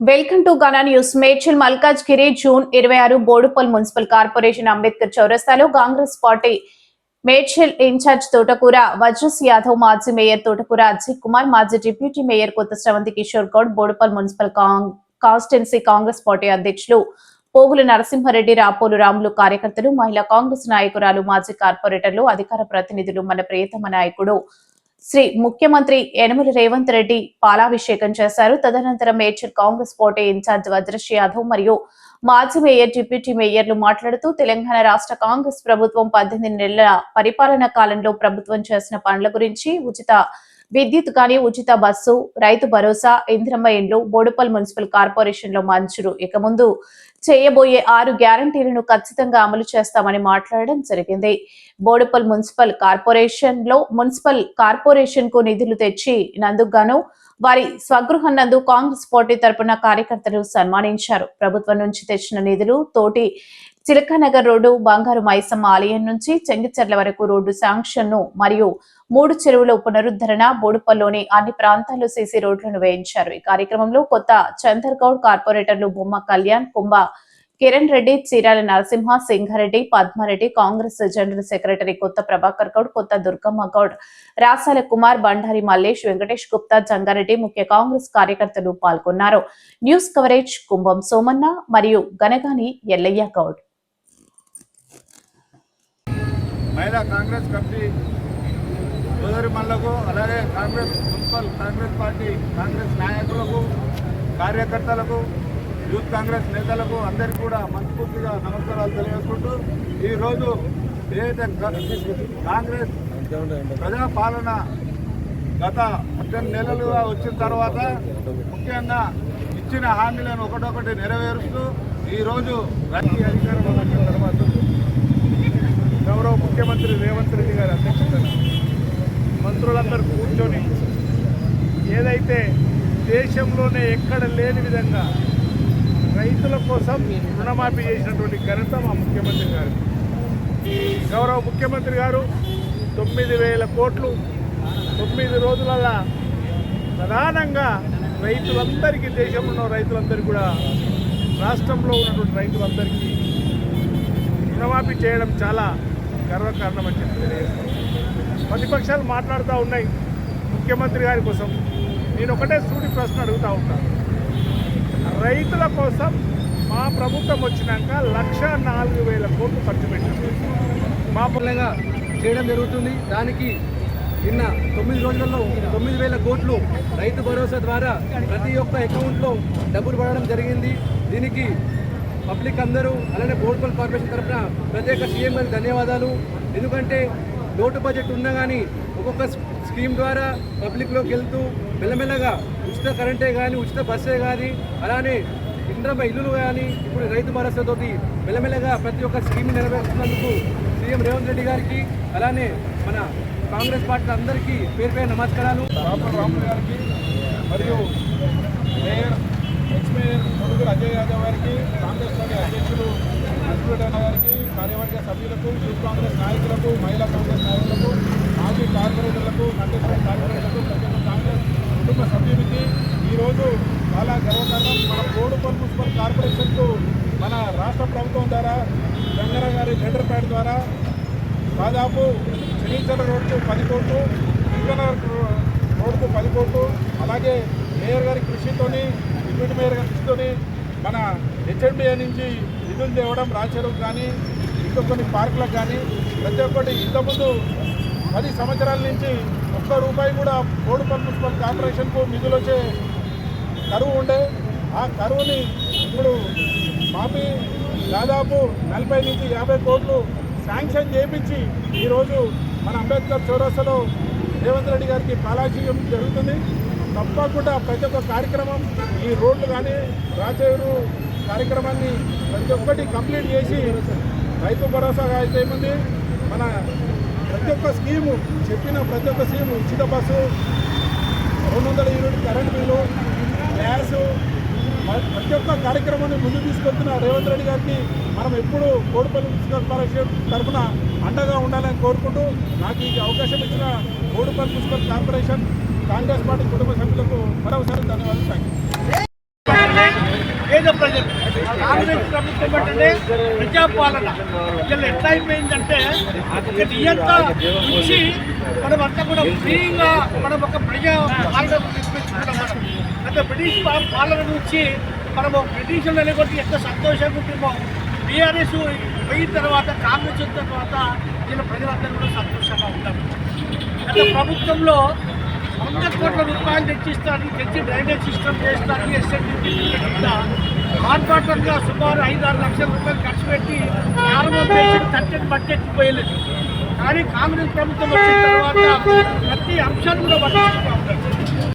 Welcome to Gana news. Medchal Malkajgiri June ఇరవై ఆరు Boduppal municipal corporation Ambedkar చౌరస్తాలో కాంగ్రెస్ పార్టీ మేడ్చల్ ఇన్ఛార్జ్ తోటకూర వజ్రస్ యాదవ్ మాజీ మేయర్ తోటకూర అజయ్ కుమార్ మాజీ deputy mayor Kotha Sravanthi Kishore Goud Boduppal municipal Kong- constituency Congress party అధ్యక్షులు పోగుల నరసింహారెడ్డి రాపోలు రాములు కార్యకర్తలు మహిళా కాంగ్రెస్ నాయకురాలు మాజీ కార్పొరేటర్లు అధికార ప్రతినిధులు మన ప్రియతమ నాయకుడు శ్రీ ముఖ్యమంత్రి యనమల రేవంత్ రెడ్డి పాలాభిషేకం చేశారు. తదనంతరం major Congress party in-charge Vajresh Yadav మరియు మాజీ మేయర్ డిప్యూటీ మేయర్లు మాట్లాడుతూ తెలంగాణ రాష్ట్ర కాంగ్రెస్ ప్రభుత్వం పద్దెనిమిది నెలల పరిపాలన కాలంలో ప్రభుత్వం చేసిన పనుల గురించి ఉచిత విద్యుత్ కానీ ఉచిత బస్సు రైతు భరోసా ఇంద్రమ్మ ఇండ్లు బోడుపల్ మున్సిపల్ కార్పొరేషన్లో మంజూరు. ఇక ముందు చేయబోయే ఆరు గ్యారంటీలను ఖచ్చితంగా అమలు చేస్తామని మాట్లాడడం జరిగింది. బోడుపల్ మున్సిపల్ కార్పొరేషన్లో మున్సిపల్ కార్పొరేషన్కు నిధులు తెచ్చి నందుకు గాను వారి స్వగృహం నందు కాంగ్రెస్ పార్టీ తరపున కార్యకర్తలు సన్మానించారు. ప్రభుత్వం నుంచి తెచ్చిన నిధులు తోటి చిలకనగర్ రోడ్డు బంగారు మైసమ్మ ఆలయం నుంచి చెంగిచెర్ల వరకు రోడ్డు శాంక్షన్ను మరియు మూడు చెరువుల పునరుద్ధరణ బోడుపల్లోని అన్ని ప్రాంతాల్లో సీసీ రోడ్లను వేయించారు. ఈ కార్యక్రమంలో కొత్త చందర్ గౌడ్ కార్పొరేటర్లు బొమ్మ కళ్యాణ్ కుంభ కిరణ్ రెడ్డి చీరాల నరసింహ సింగారెడ్డి పద్మారెడ్డి కాంగ్రెస్ జనరల్ సెక్రటరీ కొత్త ప్రభాకర్ గౌడ్ కొత్త దుర్గమ్మ గౌడ్ రాసాల కుమార్ బండారి మల్లేష్ వెంకటేష్ గుప్తా జంగారెడ్డి ముఖ్య కాంగ్రెస్ కార్యకర్తలు పాల్గొన్నారు. న్యూస్ కవరేజ్ కుంభం సోమన్న మరియు గనగాని ఎల్లయ్య గౌడ్. మహిళా కాంగ్రెస్ కమిటీ సోదరి మల్లకు అలాగే కాంగ్రెస్ మున్సిపల్ కాంగ్రెస్ పార్టీ కాంగ్రెస్ నాయకులకు కార్యకర్తలకు యూత్ కాంగ్రెస్ నేతలకు అందరికీ కూడా మనస్ఫూర్తిగా నమస్కారాలు తెలియజేసుకుంటూ ఈరోజు ఏదైతే కాంగ్రెస్ ప్రజాపాలన గత పద్దెనిమిది నెలలుగా వచ్చిన తర్వాత ముఖ్యంగా ఇచ్చిన హామీలను ఒకటొకటి నెరవేరుస్తూ ఈరోజు రాజకీయ అధికారంలో వచ్చిన తర్వాత ముఖ్యమంత్రి రేవంత్ రెడ్డి గారి అధ్యక్షతన మంత్రులందరూ కూర్చొని ఏదైతే దేశంలోనే ఎక్కడ లేని విధంగా రైతుల కోసం రుణమాఫీ చేసినటువంటి ఘనత మా ముఖ్యమంత్రి గారు. గౌరవ ముఖ్యమంత్రి గారు తొమ్మిది వేల కోట్లు తొమ్మిది రోజులలో ప్రధానంగా రైతులందరికీ దేశంలో ఉన్న రైతులందరికీ కూడా రాష్ట్రంలో ఉన్నటువంటి రైతులందరికీ రుణమాఫీ చేయడం చాలా గర్వకారణం అని చెప్పి ప్రతిపక్షాలు మాట్లాడుతూ ఉన్నాయి ముఖ్యమంత్రి గారి కోసం. నేను ఒకటే సూటి ప్రశ్న అడుగుతూ ఉంటాను రైతుల కోసం మా ప్రభుత్వం వచ్చినాక లక్ష నాలుగు వేల కోట్లు ఖర్చు పెట్టింది మా పనులుగా చేయడం జరుగుతుంది. దానికి నిన్న తొమ్మిది రోజులలో తొమ్మిది వేల కోట్లు రైతు భరోసా ద్వారా ప్రతి ఒక్క అకౌంట్లో డబ్బులు పడడం జరిగింది. దీనికి పబ్లిక్ అందరూ అలానే బోర్డుపల్ కార్పొరేషన్ తరఫున ప్రత్యేక సీఎం గారికి ధన్యవాదాలు. ఎందుకంటే లోటు బడ్జెట్ ఉన్నా కానీ ఒక్కొక్క స్కీమ్ ద్వారా పబ్లిక్లోకి వెళ్తూ మెల్లమెల్లగా ఉచిత కరెంటే కానీ ఉచిత బస్సే కానీ అలానే ఇంద్రమ ఇల్లులు కానీ ఇప్పుడు రైతు భరోసాతో మెల్లమెల్లగా ప్రతి ఒక్క స్కీమ్ నెరవేరుస్తున్నందుకు సీఎం రేవంత్ రెడ్డి గారికి అలానే మన కాంగ్రెస్ పార్టీ అందరికీ పేరు పేరు నమస్కారాలు. రాపల్ రాములు గారికి మరియు mayor ex mayor Ajay Yadav గారికి కాంగ్రెస్ పార్టీ అధ్యక్షులు నరసింహరెడ్డి అన్న గారికి కార్యవర్గ సభ్యులకు యూత్ కాంగ్రెస్ నాయకులకు మహిళా కాంగ్రెస్ నాయకులకు మాజీ కార్పొరేటర్లకు కంటెస్టెంట్ కార్పొరేటర్లకు ప్రతి కాంగ్రెస్ కుటుంబ సభ్యునికి ఈరోజు చాలా గర్వకారణం. మన కోడుపల్ మున్సిపల్ కార్పొరేషన్కు మన రాష్ట్ర ప్రభుత్వం ద్వారా గంగర గారి లెటర్ ప్యాడ్ ద్వారా దాదాపు శనీచర రోడ్కు పది కోట్లు ఇంకనగర్ రోడ్కు పది కోట్లు అలాగే మేయర్ గారి కృషితోని డిప్యూటీ మేయర్ గారి కృషితోని మన హెచ్ఎండిఏ నుంచి నిధులు తేవడం రాచెరువు కానీ ఒక్క కొన్ని పార్కులకు కానీ ప్రతి ఒక్కటి ఇంతకుముందు పది సంవత్సరాల నుంచి ఒక్క రూపాయి కూడా బోడుపల్ మున్సిపల్ కార్పొరేషన్కు నిధులు వచ్చే కరువు ఉండే. ఆ కరువుని ఇప్పుడు మాపి దాదాపు నలభై నుంచి యాభై కోట్లు శాంక్షన్ చేయించి ఈరోజు మన అంబేద్కర్ చౌరస్తాలో రేవంత్ రెడ్డి గారికి పాలాభిషేకం జరుగుతుంది. తప్పకుండా ప్రతి ఒక్క కార్యక్రమం ఈ రోడ్లు కానీ రాచేరు కార్యక్రమాన్ని ప్రతి ఒక్కటి కంప్లీట్ చేసి రైతు భరోసా అయితే ఏముంది? మన ప్రతి ఒక్క స్కీము చెప్పిన ప్రతి ఒక్క స్కీము ఉచిత బస్సు రెండు వందల యూనిట్ కరెంట్ బిల్లు గ్యాస్ ప్రతి ఒక్క కార్యక్రమాన్ని ముందు తీసుకెళ్తున్న రేవంత్ రెడ్డి గారికి మనం ఎప్పుడు కోడిపల్లి మున్సిపల్ కార్పొరేషన్ తరఫున అండగా ఉండాలని కోరుకుంటూ నాకు ఈ అవకాశం ఇచ్చిన Kodipalli municipal corporation Congress party కుటుంబ సభ్యులకు మరొకసారి ధన్యవాదాలు. థ్యాంక్ యూ పేద ప్రజలు కాంగ్రెస్ ప్రభుత్వం అంటే ప్రజాపాలన. ఇలా ఎట్లా అయిపోయిందంటే ఒక నియంత నుంచి మనం అంతా కూడా ఫ్రీగా మనం ఒక ప్రజా పాలన నిర్మించుకున్నాం అంటే బ్రిటిష్ పాలన నుంచి మనము బ్రిటిష్ కొట్టి ఎంత సంతోషంగా ఉంటుందో బీఆర్ఎస్ పోయిన తర్వాత కాంగ్రెస్ వచ్చిన తర్వాత ఇలా ప్రజలందరూ కూడా సంతోషంగా ఉంటారు. గత ప్రభుత్వంలో వంద కోట్ల రూపాయలు తెచ్చిస్తాను తెచ్చి డ్రైనేజ్ సిస్టమ్ చేస్తాను ఎస్ఎన్డీ కాన్ట్రాక్టర్గా సుమారు ఐదు ఆరు లక్షల రూపాయలు ఖర్చు పెట్టి ప్రారంభం చేసి బడ్జెట్ పోయలేదు కానీ కాంగ్రెస్ ప్రభుత్వం వచ్చిన తర్వాత ప్రతి అంశాన్ని కూడా పట్టించుకుంటా